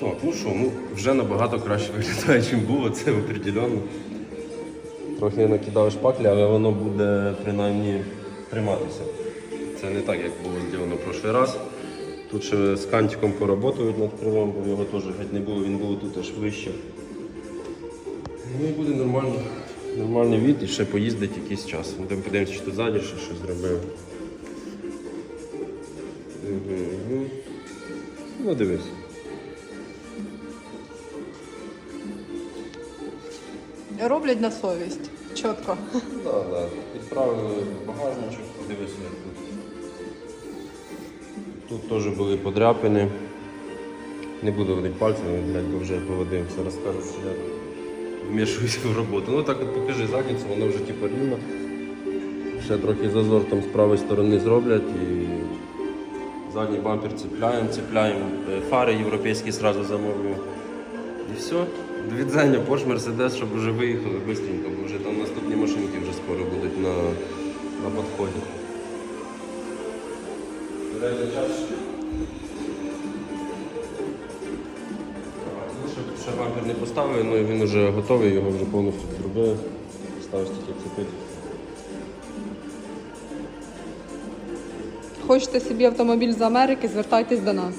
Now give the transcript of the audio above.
Так, ну що, ну вже набагато краще виглядає, ніж було, це определенно. Трохи накидав шпаклі, але воно буде принаймні триматися. Це не так, як було зроблено в прошлий раз. Тут ще з кантиком поработають над крилом, бо його теж геть не було, він був тут аж вище. Ну і буде нормально, нормальний від і ще поїздить якийсь час. Ми там подивимося, тут ззаді ще щось зробив. Ну дивись. Роблять на совість. Чітко. Да, да. Підправили багажничок, подивися тут. Тут теж були подряпини. Не буду водити пальцями, блядь, бо вже поводив. Зараз скажу, що я вмішуюся в роботу. Ну так от покажи задницю, воно вже типу рівно. Ще трохи зазор там з правої сторони зроблять і задній бампер цепляємо, цепляємо. Е, Фари європейські одразу замовлю. І все. До відзання Porsche Mercedes, щоб вже виїхали швидко, бо вже там наступні машинки вже скоро будуть на, на підході. Ну, Ще, ще бампер не поставив, але він вже готовий, його вже повністю зробили. Ставиш тільки цепити. Хочете собі автомобіль з Америки, звертайтесь до нас.